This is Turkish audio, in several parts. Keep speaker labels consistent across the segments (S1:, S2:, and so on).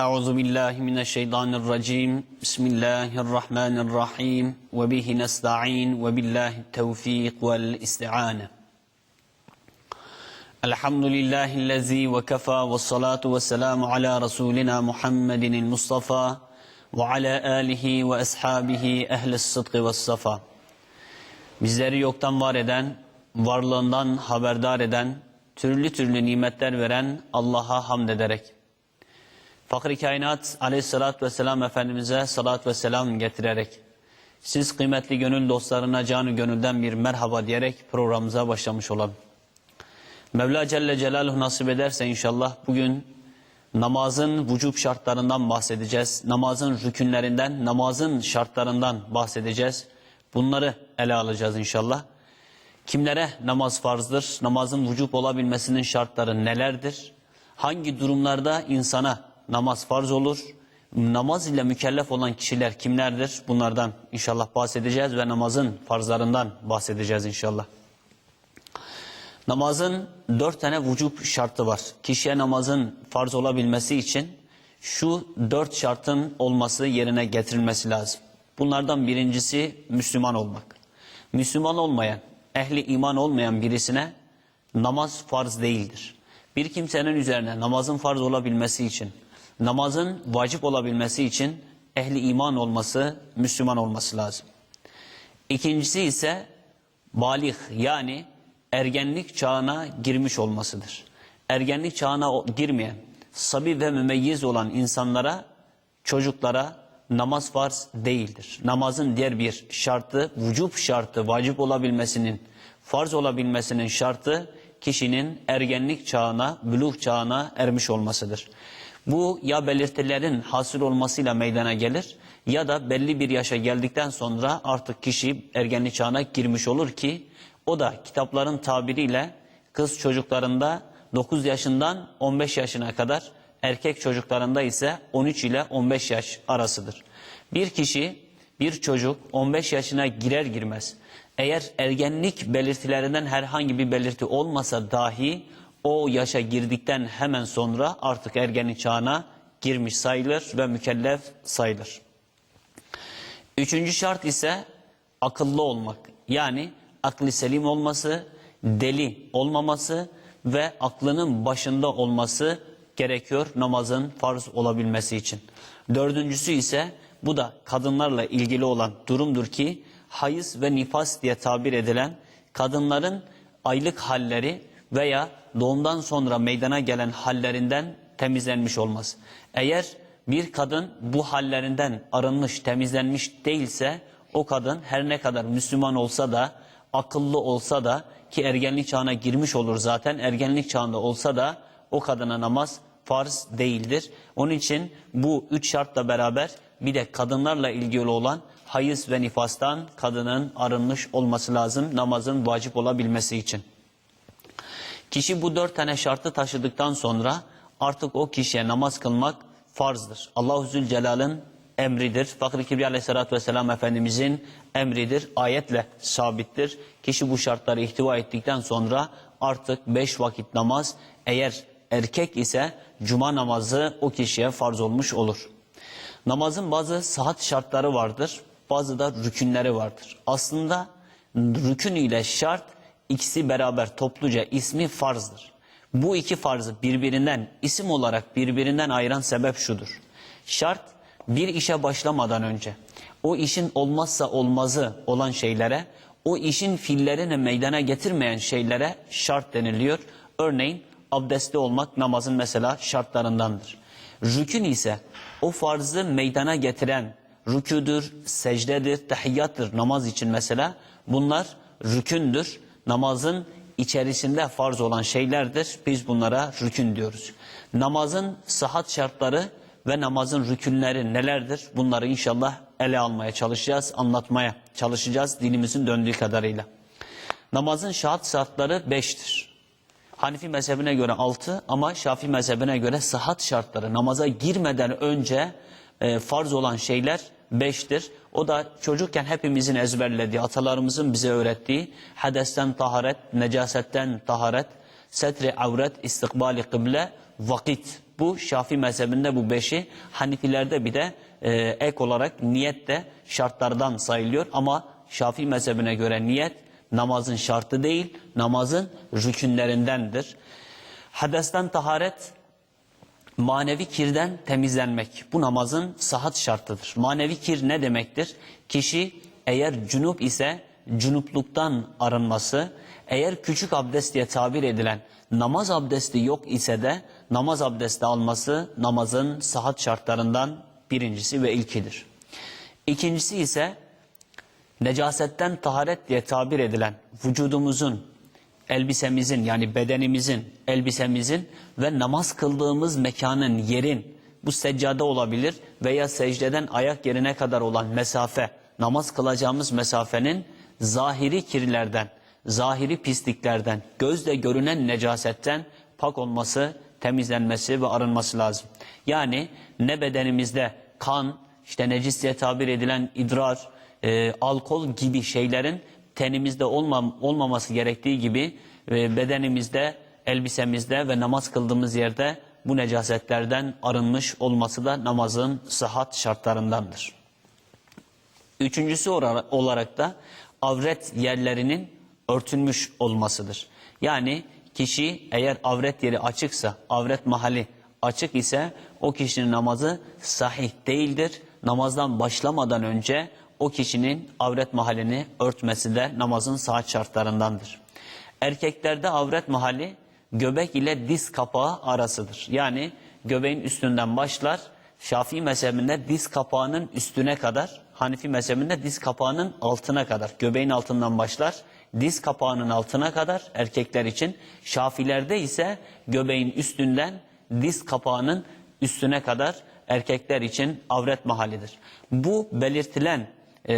S1: أعوذ بالله من الشيطان الرجيم بسم الله الرحمن الرحيم وبه نستعين وبالله التوفيق والاستعانة الحمد لله الذي وكفى والصلاة والسلام على رسولنا محمد المصطفى وعلى آله وأصحابه أهل الصدق والصفا Bizleri yoktan var eden, varlığından haberdar eden, türlü türlü nimetler veren Allah'a hamd ederek Fakri kainat aleyhissalatü vesselam Efendimiz'e salat ve selam getirerek siz kıymetli gönül dostlarına canı gönülden bir merhaba diyerek programımıza başlamış olalım. Mevla Celle Celaluhu nasip ederse inşallah bugün namazın vücub şartlarından bahsedeceğiz. Namazın rükünlerinden, namazın şartlarından bahsedeceğiz. Bunları ele alacağız inşallah. Kimlere namaz farzdır? Namazın vücub olabilmesinin şartları nelerdir? Hangi durumlarda insana namaz farz olur. Namaz ile mükellef olan kişiler kimlerdir? Bunlardan inşallah bahsedeceğiz ve namazın farzlarından bahsedeceğiz inşallah. Namazın dört tane vücub şartı var. Kişiye namazın farz olabilmesi için şu dört şartın olması yerine getirilmesi lazım. Bunlardan birincisi Müslüman olmak. Müslüman olmayan, ehli iman olmayan birisine namaz farz değildir. Bir kimsenin üzerine namazın farz olabilmesi için namazın vacip olabilmesi için ehli iman olması, Müslüman olması lazım. İkincisi ise balih yani ergenlik çağına girmiş olmasıdır. Ergenlik çağına girmeyen, sabi ve mümeyyiz olan insanlara, çocuklara namaz farz değildir. Namazın diğer bir şartı, vücub şartı, vacip olabilmesinin, farz olabilmesinin şartı kişinin ergenlik çağına, buluğ çağına ermiş olmasıdır. Bu ya belirtilerin hasıl olmasıyla meydana gelir ya da belli bir yaşa geldikten sonra artık kişi ergenlik çağına girmiş olur ki o da kitapların tabiriyle kız çocuklarında 9 yaşından 15 yaşına kadar erkek çocuklarında ise 13 ile 15 yaş arasıdır. Bir kişi bir çocuk 15 yaşına girer girmez eğer ergenlik belirtilerinden herhangi bir belirti olmasa dahi o yaşa girdikten hemen sonra artık ergenlik çağına girmiş sayılır ve mükellef sayılır. Üçüncü şart ise akıllı olmak. Yani akli selim olması, deli olmaması ve aklının başında olması gerekiyor namazın farz olabilmesi için. Dördüncüsü ise bu da kadınlarla ilgili olan durumdur ki hayız ve nifas diye tabir edilen kadınların aylık halleri veya doğumdan sonra meydana gelen hallerinden temizlenmiş olmaz. Eğer bir kadın bu hallerinden arınmış, temizlenmiş değilse o kadın her ne kadar Müslüman olsa da, akıllı olsa da ki ergenlik çağına girmiş olur zaten, ergenlik çağında olsa da o kadına namaz farz değildir. Onun için bu üç şartla beraber bir de kadınlarla ilgili olan hayız ve nifastan kadının arınmış olması lazım namazın vacip olabilmesi için. Kişi bu dört tane şartı taşıdıktan sonra artık o kişiye namaz kılmak farzdır. Allahu Zülcelal'ın emridir. Fakir Kibriya Aleyhisselatü Vesselam Efendimizin emridir. Ayetle sabittir. Kişi bu şartları ihtiva ettikten sonra artık beş vakit namaz eğer erkek ise cuma namazı o kişiye farz olmuş olur. Namazın bazı saat şartları vardır. Bazı da rükünleri vardır. Aslında rükün ile şart ikisi beraber topluca ismi farzdır. Bu iki farzı birbirinden isim olarak birbirinden ayıran sebep şudur. Şart bir işe başlamadan önce o işin olmazsa olmazı olan şeylere o işin fiillerini meydana getirmeyen şeylere şart deniliyor. Örneğin abdestli olmak namazın mesela şartlarındandır. Rükün ise o farzı meydana getiren rüküdür, secdedir, tahiyyattır namaz için mesela. Bunlar rükündür. Namazın içerisinde farz olan şeylerdir. Biz bunlara rükün diyoruz. Namazın sıhhat şartları ve namazın rükünleri nelerdir? Bunları inşallah ele almaya çalışacağız, anlatmaya çalışacağız dilimizin döndüğü kadarıyla. Namazın şahat şartları beştir. Hanifi mezhebine göre altı ama Şafii mezhebine göre sıhhat şartları namaza girmeden önce e, farz olan şeyler beştir. O da çocukken hepimizin ezberlediği, atalarımızın bize öğrettiği hadesten taharet, necasetten taharet, Setri avret, istikbali kıble, vakit. Bu Şafii mezhebinde bu beşi. Hanifilerde bir de e, ek olarak niyet de şartlardan sayılıyor. Ama Şafii mezhebine göre niyet namazın şartı değil, namazın rükünlerindendir. Hadesten taharet manevi kirden temizlenmek. Bu namazın sahat şartıdır. Manevi kir ne demektir? Kişi eğer cunup ise cunupluktan arınması, eğer küçük abdest diye tabir edilen namaz abdesti yok ise de namaz abdesti alması namazın sahat şartlarından birincisi ve ilkidir. İkincisi ise necasetten taharet diye tabir edilen vücudumuzun, elbisemizin yani bedenimizin, elbisemizin ve namaz kıldığımız mekanın, yerin, bu seccade olabilir veya secdeden ayak yerine kadar olan mesafe, namaz kılacağımız mesafenin zahiri kirlerden, zahiri pisliklerden, gözle görünen necasetten pak olması, temizlenmesi ve arınması lazım. Yani ne bedenimizde kan, işte necis diye tabir edilen idrar, e, alkol gibi şeylerin tenimizde olmam, olmaması gerektiği gibi e, bedenimizde, elbisemizde ve namaz kıldığımız yerde bu necasetlerden arınmış olması da namazın sıhhat şartlarındandır. Üçüncüsü olarak da avret yerlerinin örtülmüş olmasıdır. Yani kişi eğer avret yeri açıksa, avret mahalli açık ise o kişinin namazı sahih değildir. Namazdan başlamadan önce o kişinin avret mahallini örtmesi de namazın saat şartlarındandır. Erkeklerde avret mahalli göbek ile diz kapağı arasıdır. Yani göbeğin üstünden başlar, Şafii mezhebinde diz kapağının üstüne kadar, Hanifi mezhebinde diz kapağının altına kadar, göbeğin altından başlar, diz kapağının altına kadar erkekler için. Şafilerde ise göbeğin üstünden diz kapağının üstüne kadar erkekler için avret mahallidir. Bu belirtilen e,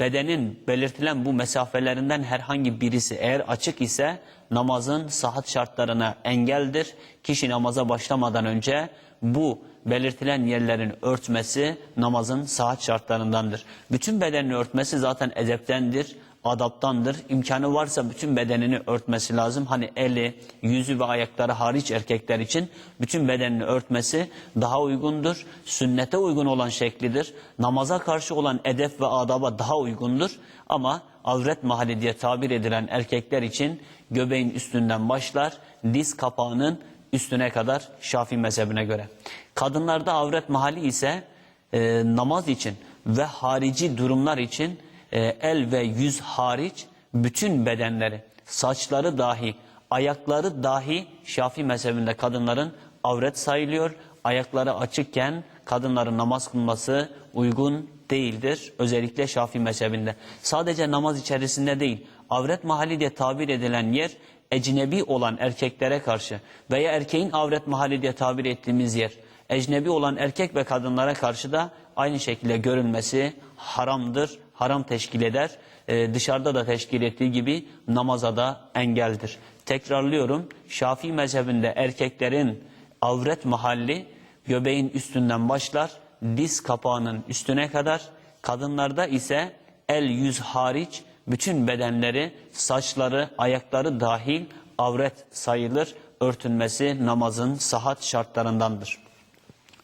S1: bedenin belirtilen bu mesafelerinden herhangi birisi eğer açık ise namazın sahat şartlarına engeldir. Kişi namaza başlamadan önce bu belirtilen yerlerin örtmesi namazın saat şartlarındandır. Bütün bedenini örtmesi zaten edeptendir, adaptandır. İmkanı varsa bütün bedenini örtmesi lazım. Hani eli, yüzü ve ayakları hariç erkekler için bütün bedenini örtmesi daha uygundur. Sünnete uygun olan şeklidir. Namaza karşı olan edep ve adaba daha uygundur. Ama avret mahalli diye tabir edilen erkekler için göbeğin üstünden başlar, diz kapağının üstüne kadar Şafii mezhebine göre. Kadınlarda avret mahalli ise e, namaz için ve harici durumlar için e, el ve yüz hariç bütün bedenleri, saçları dahi, ayakları dahi Şafii mezhebinde kadınların avret sayılıyor. Ayakları açıkken kadınların namaz kılması uygun değildir. Özellikle Şafii mezhebinde. Sadece namaz içerisinde değil, avret mahalli diye tabir edilen yer ecnebi olan erkeklere karşı veya erkeğin avret mahalli diye tabir ettiğimiz yer ecnebi olan erkek ve kadınlara karşı da aynı şekilde görülmesi haramdır, haram teşkil eder. Ee, dışarıda da teşkil ettiği gibi namaza da engeldir. Tekrarlıyorum, Şafii mezhebinde erkeklerin avret mahalli göbeğin üstünden başlar, diz kapağının üstüne kadar, kadınlarda ise el yüz hariç bütün bedenleri, saçları, ayakları dahil avret sayılır. Örtünmesi namazın sahat şartlarındandır.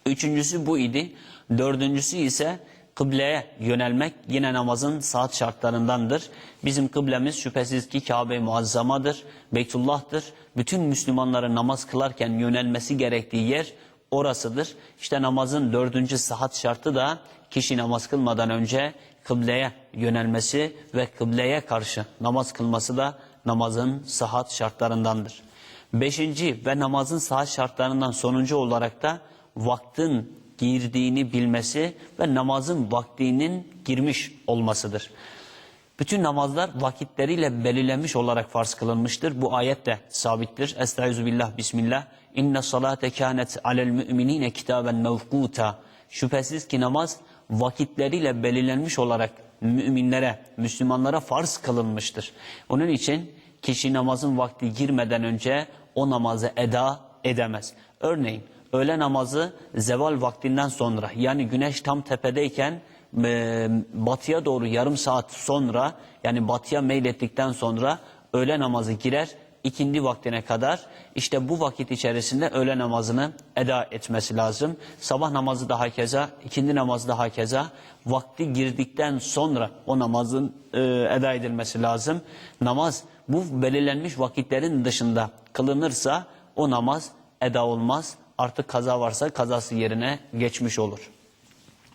S1: Üçüncüsü bu idi. Dördüncüsü ise kıbleye yönelmek yine namazın saat şartlarındandır. Bizim kıblemiz şüphesiz ki Kabe-i Muazzamadır, Beytullah'tır. Bütün Müslümanların namaz kılarken yönelmesi gerektiği yer orasıdır. İşte namazın dördüncü saat şartı da kişi namaz kılmadan önce kıbleye yönelmesi ve kıbleye karşı namaz kılması da namazın sahat şartlarındandır. Beşinci ve namazın saat şartlarından sonuncu olarak da vaktin girdiğini bilmesi ve namazın vaktinin girmiş olmasıdır. Bütün namazlar vakitleriyle belirlenmiş olarak farz kılınmıştır. Bu ayet de sabittir. Estaizu billah, bismillah. İnne salate kânet alel müminine kitaben mevkuta. Şüphesiz ki namaz vakitleriyle belirlenmiş olarak müminlere, Müslümanlara farz kılınmıştır. Onun için kişi namazın vakti girmeden önce o namazı eda edemez. Örneğin öğle namazı zeval vaktinden sonra yani güneş tam tepedeyken e, batıya doğru yarım saat sonra yani batıya meylettikten sonra öğle namazı girer ikindi vaktine kadar işte bu vakit içerisinde öğle namazını eda etmesi lazım. Sabah namazı da hakeza, ikindi namazı da hakeza. Vakti girdikten sonra o namazın e, eda edilmesi lazım. Namaz bu belirlenmiş vakitlerin dışında kılınırsa o namaz eda olmaz. Artık kaza varsa kazası yerine geçmiş olur.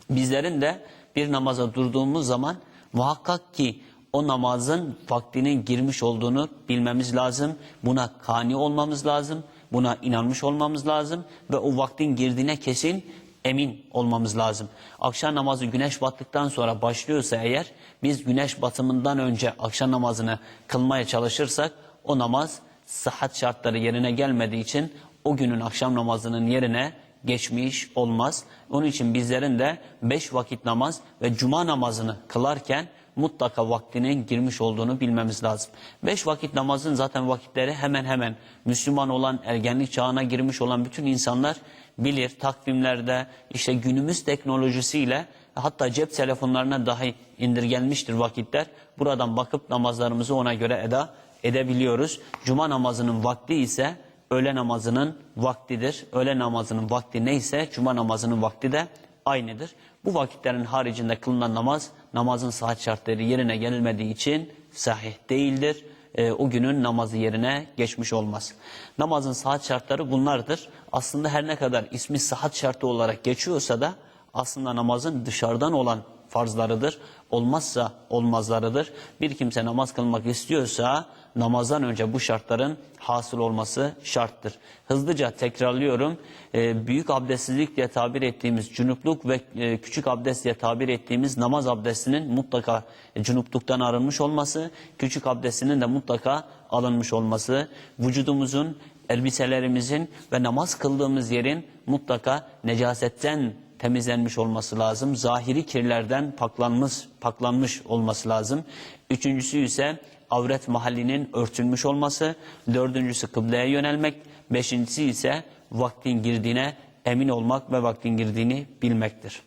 S1: Bizlerin de bir namaza durduğumuz zaman muhakkak ki o namazın vaktinin girmiş olduğunu bilmemiz lazım. Buna kani olmamız lazım. Buna inanmış olmamız lazım. Ve o vaktin girdiğine kesin emin olmamız lazım. Akşam namazı güneş battıktan sonra başlıyorsa eğer biz güneş batımından önce akşam namazını kılmaya çalışırsak o namaz sıhhat şartları yerine gelmediği için o günün akşam namazının yerine geçmiş olmaz. Onun için bizlerin de beş vakit namaz ve cuma namazını kılarken mutlaka vaktinin girmiş olduğunu bilmemiz lazım. Beş vakit namazın zaten vakitleri hemen hemen Müslüman olan, ergenlik çağına girmiş olan bütün insanlar bilir. Takvimlerde işte günümüz teknolojisiyle hatta cep telefonlarına dahi indirgenmiştir vakitler. Buradan bakıp namazlarımızı ona göre eda edebiliyoruz. Cuma namazının vakti ise öğle namazının vaktidir. Öğle namazının vakti neyse cuma namazının vakti de aynıdır. Bu vakitlerin haricinde kılınan namaz namazın saat şartları yerine gelmediği için sahih değildir. Ee, o günün namazı yerine geçmiş olmaz. Namazın saat şartları bunlardır. Aslında her ne kadar ismi saat şartı olarak geçiyorsa da aslında namazın dışarıdan olan farzlarıdır. Olmazsa olmazlarıdır. Bir kimse namaz kılmak istiyorsa namazdan önce bu şartların hasıl olması şarttır. Hızlıca tekrarlıyorum. Ee, büyük abdestsizlik diye tabir ettiğimiz cunupluk ve e, küçük abdest diye tabir ettiğimiz namaz abdestinin mutlaka cunupluktan arınmış olması, küçük abdestinin de mutlaka alınmış olması, vücudumuzun, elbiselerimizin ve namaz kıldığımız yerin mutlaka necasetten temizlenmiş olması lazım. Zahiri kirlerden paklanmış, paklanmış olması lazım. Üçüncüsü ise avret mahallinin örtülmüş olması. Dördüncüsü kıbleye yönelmek. Beşincisi ise vaktin girdiğine emin olmak ve vaktin girdiğini bilmektir.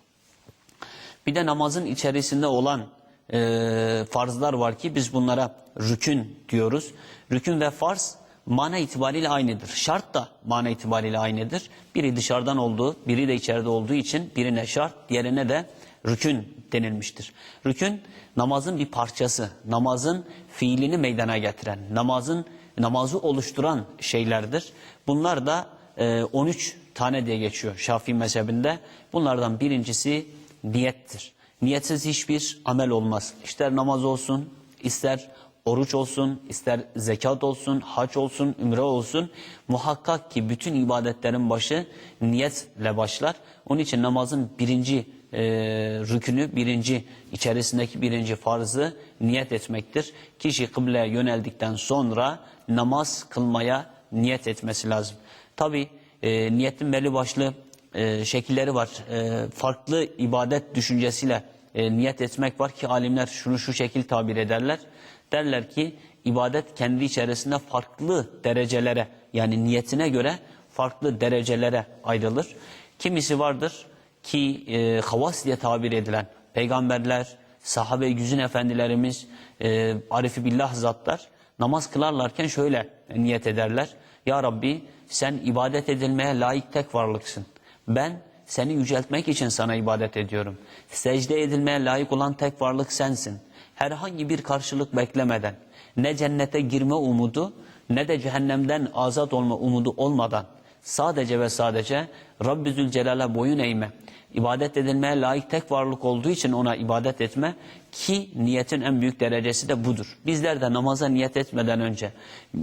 S1: Bir de namazın içerisinde olan e, farzlar var ki biz bunlara rükün diyoruz. Rükün ve farz mana itibariyle aynıdır. Şart da mana itibariyle aynıdır. Biri dışarıdan olduğu, biri de içeride olduğu için birine şart, diğerine de rükün denilmiştir. Rükün namazın bir parçası, namazın fiilini meydana getiren, namazın namazı oluşturan şeylerdir. Bunlar da e, 13 tane diye geçiyor Şafii mezhebinde. Bunlardan birincisi niyettir. Niyetsiz hiçbir amel olmaz. İster namaz olsun, ister oruç olsun, ister zekat olsun, hac olsun, ümre olsun. Muhakkak ki bütün ibadetlerin başı niyetle başlar. Onun için namazın birinci e, rükünü, birinci içerisindeki birinci farzı niyet etmektir. Kişi kıbleye yöneldikten sonra namaz kılmaya niyet etmesi lazım. Tabi e, niyetin belli başlı e, şekilleri var. E, farklı ibadet düşüncesiyle e, niyet etmek var ki alimler şunu şu şekil tabir ederler. Derler ki ibadet kendi içerisinde farklı derecelere yani niyetine göre farklı derecelere ayrılır. Kimisi vardır ki e, havas diye tabir edilen peygamberler, sahabe-i güzün efendilerimiz, e, arifi billah zatlar namaz kılarlarken şöyle niyet ederler. Ya Rabbi sen ibadet edilmeye layık tek varlıksın. Ben seni yüceltmek için sana ibadet ediyorum. Secde edilmeye layık olan tek varlık sensin. Herhangi bir karşılık beklemeden, ne cennete girme umudu, ne de cehennemden azat olma umudu olmadan, sadece ve sadece Rabbi Zülcelal'e boyun eğme, ibadet edilmeye layık tek varlık olduğu için ona ibadet etme ki niyetin en büyük derecesi de budur. Bizler de namaza niyet etmeden önce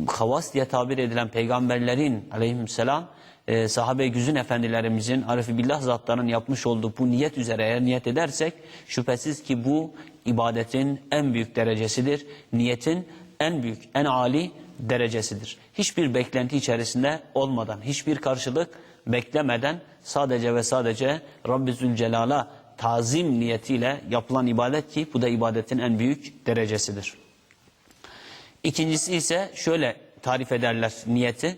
S1: havas diye tabir edilen peygamberlerin aleyhisselam e, sahabe-i güzün efendilerimizin, arifi billah zatlarının yapmış olduğu bu niyet üzere eğer niyet edersek şüphesiz ki bu ibadetin en büyük derecesidir. Niyetin en büyük, en âli derecesidir. Hiçbir beklenti içerisinde olmadan, hiçbir karşılık beklemeden sadece ve sadece Rabbi Zülcelal'a tazim niyetiyle yapılan ibadet ki bu da ibadetin en büyük derecesidir. İkincisi ise şöyle tarif ederler niyeti.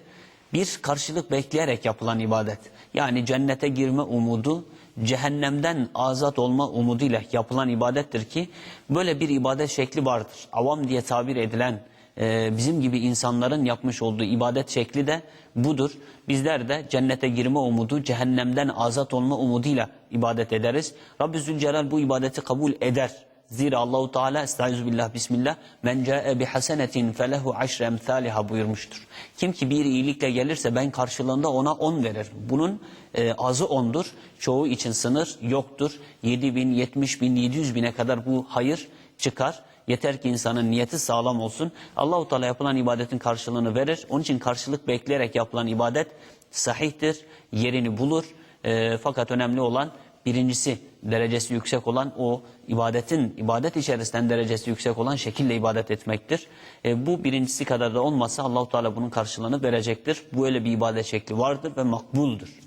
S1: Bir karşılık bekleyerek yapılan ibadet. Yani cennete girme umudu, cehennemden azat olma umuduyla yapılan ibadettir ki böyle bir ibadet şekli vardır. Avam diye tabir edilen e, bizim gibi insanların yapmış olduğu ibadet şekli de budur. Bizler de cennete girme umudu, cehennemden azat olma umuduyla ibadet ederiz. Rabbi Zülcelal bu ibadeti kabul eder. Zira Allahu Teala estaizu billah bismillah men ca'e bi hasenetin felehu aşre emsaliha buyurmuştur. Kim ki bir iyilikle gelirse ben karşılığında ona on veririm. Bunun e, azı ondur. Çoğu için sınır yoktur. 7 bin, 70 bin, 700 bine kadar bu hayır çıkar. Yeter ki insanın niyeti sağlam olsun. Allahu Teala yapılan ibadetin karşılığını verir. Onun için karşılık bekleyerek yapılan ibadet sahihtir, yerini bulur. E, fakat önemli olan birincisi derecesi yüksek olan o ibadetin ibadet içerisinden derecesi yüksek olan şekilde ibadet etmektir. E, bu birincisi kadar da olmasa Allahu Teala bunun karşılığını verecektir. Bu öyle bir ibadet şekli vardır ve makbuldur.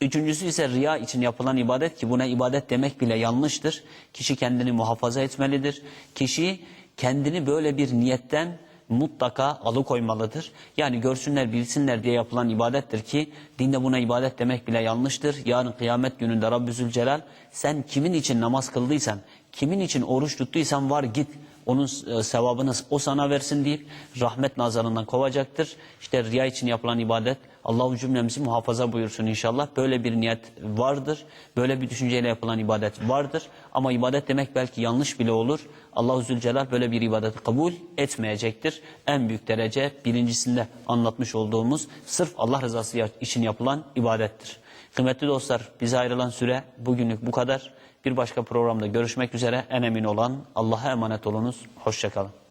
S1: Üçüncüsü ise riya için yapılan ibadet ki buna ibadet demek bile yanlıştır. Kişi kendini muhafaza etmelidir. Kişi kendini böyle bir niyetten mutlaka alıkoymalıdır. Yani görsünler bilsinler diye yapılan ibadettir ki dinde buna ibadet demek bile yanlıştır. Yarın kıyamet gününde Rabbi Zülcelal sen kimin için namaz kıldıysan, kimin için oruç tuttuysan var git onun e, sevabını o sana versin deyip rahmet nazarından kovacaktır. İşte riya için yapılan ibadet Allahu cümlemizi muhafaza buyursun inşallah. Böyle bir niyet vardır. Böyle bir düşünceyle yapılan ibadet vardır. Ama ibadet demek belki yanlış bile olur. Allahu Zülcelal böyle bir ibadeti kabul etmeyecektir. En büyük derece birincisinde anlatmış olduğumuz sırf Allah rızası için yapılan ibadettir. Kıymetli dostlar bize ayrılan süre bugünlük bu kadar. Bir başka programda görüşmek üzere en emin olan Allah'a emanet olunuz. Hoşçakalın.